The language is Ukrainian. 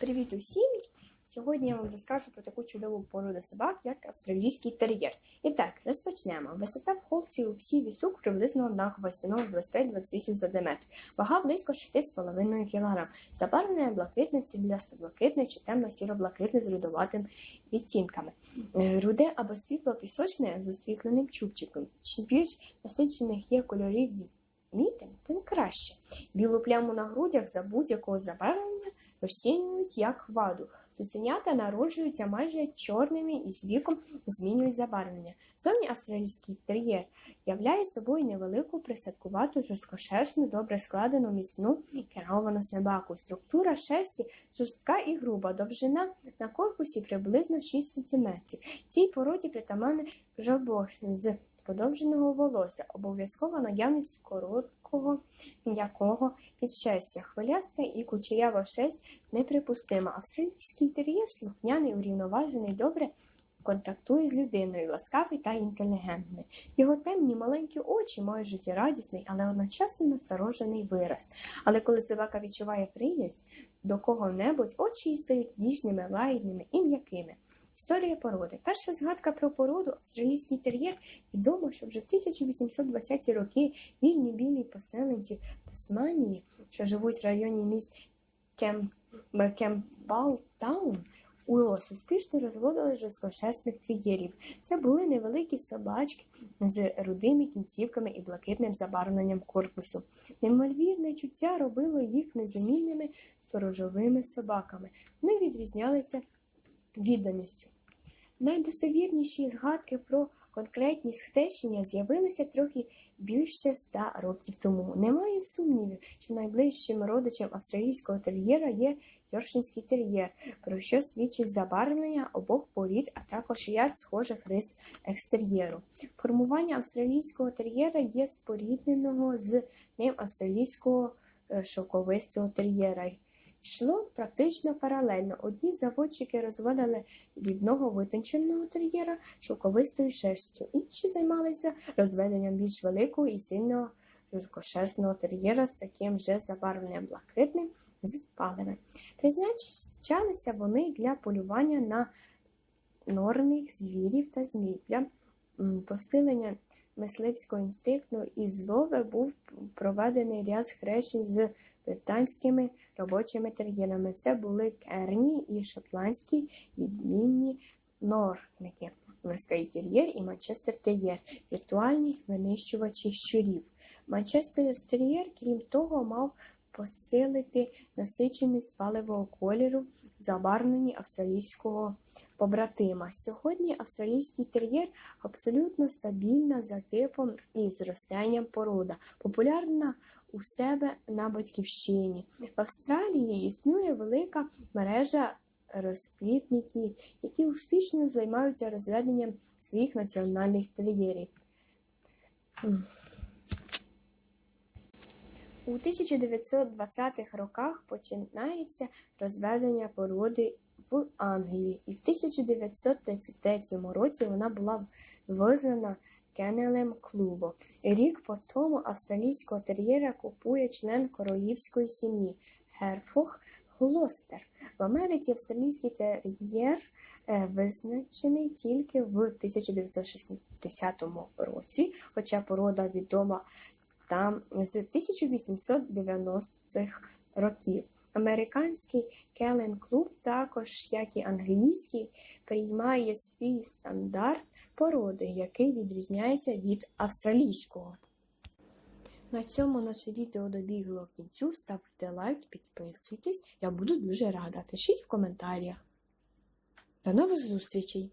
Привіт усім! Сьогодні я вам розкажу про таку чудову породу собак, як австралійський тер'єр. І так, розпочнемо. Висота в холці у псів і сук приблизно однакова, становить 25-28 см. Вага близько 6,5 кг. Забарвлення блакитне, сріблясто-блакитне чи темно-сіро-блакитне з рудуватим відтінками. Е, Руде або світло-пісочне з освітленим чубчиком. Чим більш насичених є кольорів відмітин, тим краще. Білу пляму на грудях за будь-якого забарвлення розцінюють як ваду. Цуценята народжуються майже чорними і з віком змінюють забарвлення. Зовні австралійський тер'єр являє собою невелику присадкувату, жорсткошерстну, добре складену, міцну керовану собаку. Структура шерсті жорстка і груба, довжина на корпусі приблизно 6 см. Цій породі притаманне жабошне з подовженого волосся, обов'язкова наявність короткого м'якого підшерстя, хвиляста і кучерява шерсть неприпустима. Австралійський тер'єр слухняний, урівноважений, добре контактує з людиною, ласкавий та інтелігентний. Його темні маленькі очі мають життєрадісний, але одночасно насторожений вираз. Але коли собака відчуває приязнь до кого-небудь, очі її стають дійсними, лагідними і м'якими. Історія породи. Перша згадка про породу австралійський тер'єр відомо, що вже в 1820-ті роки вільні білі поселенці Тасманії, що живуть в районі міст Кем... Кемпбалтаун, Уос успішно розводили жорсткошерстних тер'єрів. Це були невеликі собачки з рудими кінцівками і блакитним забарвленням корпусу. Неймовірне чуття робило їх незамінними сторожовими собаками. Вони відрізнялися відданістю. Найдостовірніші згадки про конкретність хрещення з'явилися трохи більше ста років тому. Немає сумнівів, що найближчим родичем австралійського тер'єра є Йоршинський тер'єр, про що свідчить забарвлення обох порід, а також ряд схожих рис екстер'єру. Формування австралійського тер'єра є спорідненого з ним австралійського е, шовковистого тер'єра. Йшло практично паралельно. Одні заводчики розводили рівного витонченого тер'єра шовковистою шерстю, інші займалися розведенням більш великого і сильного жорсткошерстного тер'єра з таким же забарвленням блакитним з палими. Призначалися вони для полювання на норних звірів та змій. Для посилення мисливського інстинкту і злови був проведений ряд схрещень з британськими робочими тер'єрами. Це були керні і шотландські відмінні норники. Морський тер'єр і Манчестер тер'єр віртуальні винищувачі щурів. Манчестер тер'єр, крім того, мав посилити насиченість паливого кольору, забарвлені австралійського побратима. Сьогодні австралійський тер'єр абсолютно стабільна за типом і зростанням порода, популярна у себе на батьківщині. В Австралії існує велика мережа розплітників, які успішно займаються розведенням своїх національних тер'єрів. У 1920-х роках починається розведення породи в Англії, і в 1933 році вона була визнана кеннелем клубу. Рік по тому австралійського тер'єра купує член королівської сім'ї Герфог Глостер. В Америці австралійський тер'єр е, визначений тільки в 1960 році, хоча порода відома там з 1890-х років. Американський Келен Клуб, також як і англійський, приймає свій стандарт породи, який відрізняється від австралійського. На цьому наше відео добігло кінцю. Ставте лайк, підписуйтесь. Я буду дуже рада. Пишіть в коментарях. До нових зустрічей!